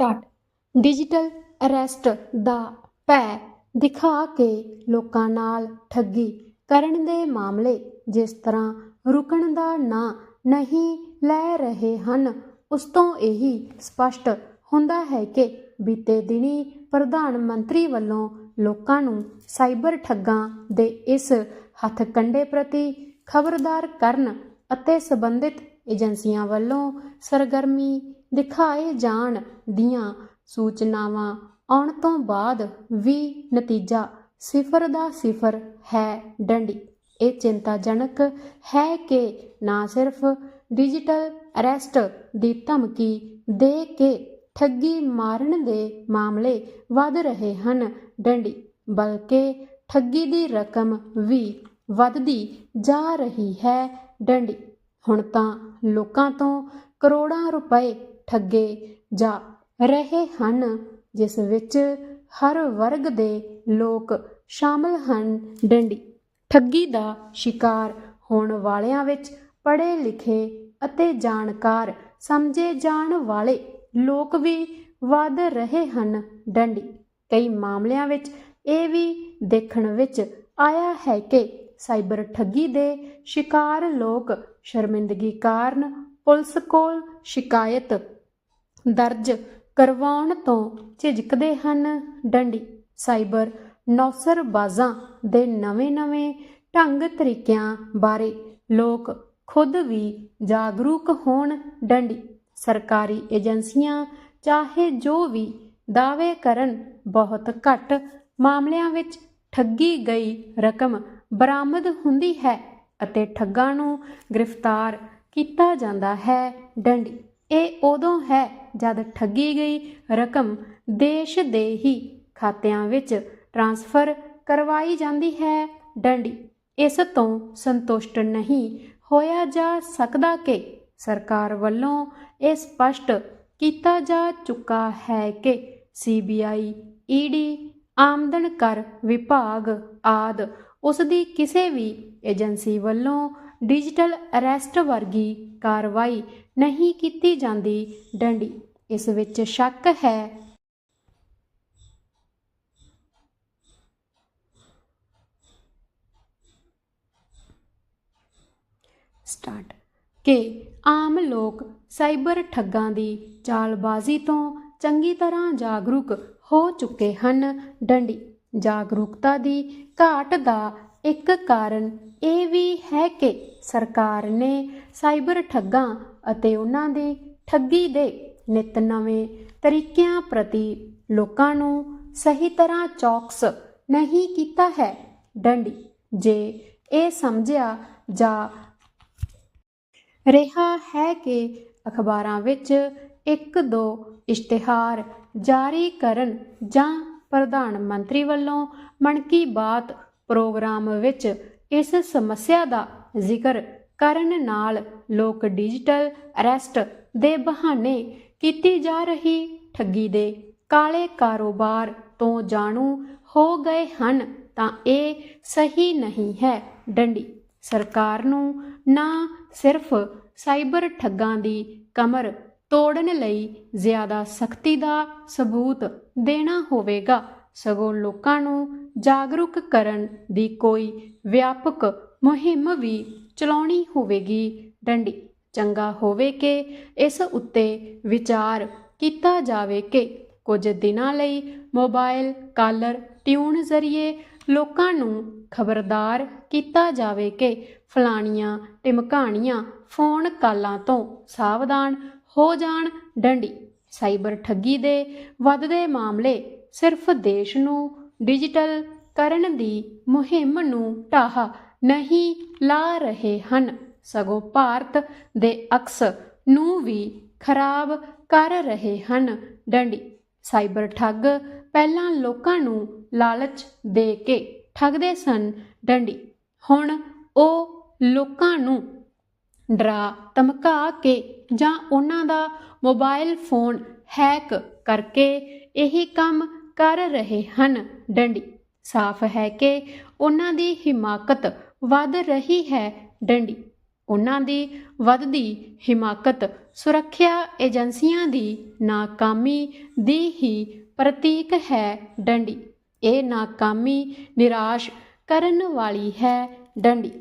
Start. Digital arrest ਦਾ ਭੈ ਦਿਖਾ ਕੇ ਲੋਕਾਂ ਨਾਲ ਠੱਗੀ ਕਰਨ ਦੇ ਮਾਮਲੇ ਜਿਸ ਤਰ੍ਹਾਂ ਰੁਕਣ ਦਾ ਨਾਂ ਨਹੀਂ ਲੈ ਰਹੇ ਹਨ, ਉਸ ਤੋਂ ਇਹੀ ਸਪਸ਼ਟ ਹੁੰਦਾ ਹੈ ਕਿ ਬੀਤੇ ਦਿਨੀ ਪ੍ਰਧਾਨ ਮੰਤਰੀ ਵੱਲੋਂ ਲੋਕਾਂ ਨੂੰ ਸਾਈਬਰ ਠੱਗਾਂ ਦੇ ਇਸ ਹੱਥ ਹੱਥਕੰਡੇ ਪ੍ਰਤੀ ਖਬਰਦਾਰ ਕਰਨ ਅਤੇ ਸਬੰਧਿਤ ਏਜੰਸੀਆਂ ਵੱਲੋਂ ਸਰਗਰਮੀ ਦਿਖਾਏ ਜਾਣ ਦੀਆਂ ਸੂਚਨਾਵਾਂ ਆਉਣ ਤੋਂ ਬਾਅਦ ਵੀ ਨਤੀਜਾ ਸਿਫਰ ਦਾ ਸਿਫਰ ਹੈ ਡੰਡੀ। ਇਹ ਚਿੰਤਾਜਨਕ ਹੈ ਕਿ ਨਾ ਸਿਰਫ ਡਿਜੀਟਲ ਅਰੈਸਟ ਦੀ ਧਮਕੀ ਦੇ ਕੇ ਠੱਗੀ ਮਾਰਨ ਦੇ ਮਾਮਲੇ ਵੱਧ ਰਹੇ ਹਨ ਡੰਡੀ, ਬਲਕਿ ਠੱਗੀ ਦੀ ਰਕਮ ਵੀ ਵੱਧਦੀ ਜਾ ਰਹੀ ਹੈ ਡੰਡੀ। ਹੁਣ ਤਾਂ ਲੋਕਾਂ ਤੋਂ ਕਰੋੜਾਂ ਰੁਪਏ ਠੱਗੇ ਜਾ ਰਹੇ ਹਨ, ਜਿਸ ਵਿੱਚ ਹਰ ਵਰਗ ਦੇ ਲੋਕ ਸ਼ਾਮਲ ਹਨ। ਡੰਡੀ। ਠੱਗੀ ਦਾ ਸ਼ਿਕਾਰ ਹੋਣ ਵਾਲਿਆਂ ਵਿੱਚ ਪੜ੍ਹੇ ਲਿਖੇ ਅਤੇ ਜਾਣਕਾਰ, ਸਮਝੇ ਜਾਣ ਵਾਲੇ ਲੋਕ ਵੀ ਵੱਧ ਰਹੇ ਹਨ। ਡੰਡੀ। ਕਈ ਮਾਮਲਿਆਂ ਵਿੱਚ ਇਹ ਵੀ ਦੇਖਣ ਵਿੱਚ ਆਇਆ ਹੈ ਕਿ ਸਾਈਬਰ ਠੱਗੀ ਦੇ ਸ਼ਿਕਾਰ ਲੋਕ ਸ਼ਰਮਿੰਦਗੀ ਕਾਰਨ ਪੁਲਿਸ ਕੋਲ ਸ਼ਿਕਾਇਤ ਦਰਜ ਕਰਵਾਉਣ ਤੋਂ ਝਿਜਕਦੇ ਹਨ। ਡੰਡੀ, ਸਾਈਬਰ ਨੌਸਰਬਾਜ਼ਾਂ ਦੇ ਨਵੇਂ-ਨਵੇਂ ਢੰਗ ਤਰੀਕਿਆਂ ਬਾਰੇ ਲੋਕ ਖੁਦ ਵੀ ਜਾਗਰੂਕ ਹੋਣ। ਡੰਡੀ, ਸਰਕਾਰੀ ਏਜੰਸੀਆਂ ਚਾਹੇ ਜੋ ਵੀ ਦਾਅਵੇ ਕਰਨ, ਬਹੁਤ ਘੱਟ ਮਾਮਲਿਆਂ ਵਿੱਚ ਠੱਗੀ ਗਈ ਰਕਮ ਬਰਾਮਦ ਹੁੰਦੀ ਹੈ ਅਤੇ ਠੱਗਾਂ ਨੂੰ ਗ੍ਰਿਫਤਾਰ ਕੀਤਾ ਜਾਂਦਾ ਹੈ। ਡੰਡੀ ਇਹ ਉਦੋਂ ਹੈ ਜਦ ਠੱਗੀ ਗਈ ਰਕਮ ਦੇਸ਼ ਦੇ ਹੀ ਖਾਤਿਆਂ ਵਿੱਚ ਟ੍ਰਾਂਸਫਰ ਕਰਵਾਈ ਜਾਂਦੀ ਹੈ। ਡੰਡੀ, ਇਸ ਤੋਂ ਸੰਤੁਸ਼ਟ ਨਹੀਂ ਹੋਇਆ ਜਾ ਸਕਦਾ ਕਿ ਸਰਕਾਰ ਵੱਲੋਂ ਇਹ ਸਪਸ਼ਟ ਕੀਤਾ ਜਾ ਚੁੱਕਾ ਹੈ ਕਿ ਸੀਬੀਆਈ ਈਡੀ ਆਮਦਨ ਕਰ ਵਿਭਾਗ ਆਦ ਉਸ ਦੀ ਕਿਸੇ ਵੀ ਏਜੰਸੀ ਵੱਲੋਂ ਡਿਜੀਟਲ ਅਰੈਸਟ ਵਰਗੀ ਕਾਰਵਾਈ ਨਹੀਂ ਕੀਤੀ ਜਾਂਦੀ। ਡੰਡੀ, ਇਸ ਵਿੱਚ ਸ਼ੱਕ ਹੈ। ਸਟਾਰਟ। ਕਿ ਆਮ ਲੋਕ ਸਾਈਬਰ ਠੱਗਾਂ ਦੀ ਚਾਲਬਾਜ਼ੀ ਤੋਂ ਚੰਗੀ ਤਰ੍ਹਾਂ ਜਾਗਰੂਕ ਹੋ ਚੁੱਕੇ ਹਨ। ਡੰਡੀ, ਜਾਗਰੂਕਤਾ ਦੀ ਘਾਟ ਦਾ ਇੱਕ ਕਾਰਨ ਇਹ ਵੀ ਹੈ ਕਿ ਸਰਕਾਰ ਨੇ ਸਾਈਬਰ ਠੱਗਾਂ ਅਤੇ ਉਹਨਾਂ ਦੀ ਠੱਗੀ ਦੇ ਨਿਤ ਨਵੇਂ ਤਰੀਕਿਆਂ ਪ੍ਰਤੀ ਲੋਕਾਂ ਨੂੰ ਸਹੀ ਤਰ੍ਹਾਂ ਚੌਕਸ ਨਹੀਂ ਕੀਤਾ ਹੈ। ਡੰਡੀ, ਜੇ ਇਹ ਸਮਝਿਆ ਜਾ ਰਿਹਾ ਹੈ ਕਿ ਅਖਬਾਰਾਂ ਵਿੱਚ ਇੱਕ ਦੋ ਇਸ਼ਤਿਹਾਰ ਜਾਰੀ ਕਰਨ ਜਾਂ ਪ੍ਰਧਾਨ ਮੰਤਰੀ ਵੱਲੋਂ ਮਨ ਕੀ ਬਾਤ ਪ੍ਰੋਗਰਾਮ ਵਿੱਚ ਇਸ ਸਮੱਸਿਆ ਦਾ ਜ਼ਿਕਰ ਕਰਨ ਨਾਲ ਲੋਕ ਡਿਜੀਟਲ ਅਰੈਸਟ ਦੇ ਬਹਾਨੇ ਕੀਤੀ ਜਾ ਰਹੀ ਠੱਗੀ ਦੇ ਕਾਲੇ ਕਾਰੋਬਾਰ ਤੋਂ ਜਾਣੂ ਹੋ ਗਏ ਹਨ ਤਾਂ ਇਹ ਸਹੀ ਨਹੀਂ ਹੈ ਡੰਡੀ। ਸਰਕਾਰ ਨੂੰ ਨਾ ਸਿਰਫ ਸਾਈਬਰ ਠੱਗਾਂ ਦੀ ਕਮਰ ਤੋੜਨ ਲਈ ਜ਼ਿਆਦਾ ਸਖਤੀ ਦਾ ਸਬੂਤ ਦੇਣਾ ਹੋਵੇਗਾ। ਸਗੋਂ ਲੋਕਾਂ ਨੂੰ ਜਾਗਰੂਕ ਕਰਨ ਦੀ ਕੋਈ ਵਿਆਪਕ ਮੁਹਿੰਮ ਵੀ ਚਲਾਉਣੀ ਹੋਵੇਗੀ। ਡੰਡੀ, ਚੰਗਾ ਹੋਵੇ ਕਿ ਇਸ ਉੱਤੇ ਵਿਚਾਰ ਕੀਤਾ ਜਾਵੇ ਕਿ ਕੁਝ ਦਿਨਾਂ ਲਈ ਮੋਬਾਈਲ ਕਾਲਰ ਟਿਊਨ ਜ਼ਰੀਏ ਲੋਕਾਂ ਨੂੰ ਖਬਰਦਾਰ ਕੀਤਾ ਜਾਵੇ ਕਿ ਫਲਾਣੀਆਂ ਟਿਮਕਾਣੀਆਂ ਫੋਨ ਕਾਲਾਂ ਤੋਂ ਸਾਵਧਾਨ ਹੋ ਜਾਣ। ਡੰਡੀ, ਸਾਈਬਰ ਠੱਗੀ ਦੇ ਵੱਧਦੇ ਮਾਮਲੇ ਸਿਰਫ ਦੇਸ਼ ਨੂੰ ਡਿਜੀਟਲ ਕਰਨ ਦੀ ਮੁਹਿੰਮ ਨੂੰ ਢਾਹ ਨਹੀਂ ਲਾ ਰਹੇ ਹਨ। ਸਗੋਂ ਭਾਰਤ ਦੇ ਅਕਸ ਨੂੰ ਵੀ ਖਰਾਬ ਕਰ ਰਹੇ ਹਨ। ਡੰਡੀ, ਸਾਈਬਰ ਠੱਗ ਪਹਿਲਾਂ ਲੋਕਾਂ ਨੂੰ ਲਾਲਚ ਦੇ ਕੇ ਠੱਗਦੇ ਸਨ। ਡੰਡੀ, ਹੁਣ ਉਹ ਲੋਕਾਂ ਨੂੰ ਡਰਾ, ਧਮਕਾ ਕੇ ਜਾਂ ਉਹਨਾਂ ਦਾ ਮੋਬਾਈਲ ਫੋਨ ਹੈਕ ਕਰਕੇ ਇਹ ਕੰਮ ਕਰ ਰਹੇ ਹਨ। ਡੰਡੀ, ਸਾਫ਼ ਹੈ ਕਿ ਉਹਨਾਂ ਦੀ ਹਿਮਾਕਤ ਵੱਧ ਰਹੀ ਹੈ। ਡੰਡੀ, ਉਹਨਾਂ ਦੀ ਵੱਧਦੀ ਹਿਮਾਕਤ ਸੁਰੱਖਿਆ ਏਜੰਸੀਆਂ ਦੀ ਨਾਕਾਮੀ ਦੀ ਹੀ ਪ੍ਰਤੀਕ ਹੈ। ਡੰਡੀ, ਇਹ ਨਾਕਾਮੀ ਨਿਰਾਸ਼ ਕਰਨ ਵਾਲੀ ਹੈ। ਡੰਡੀ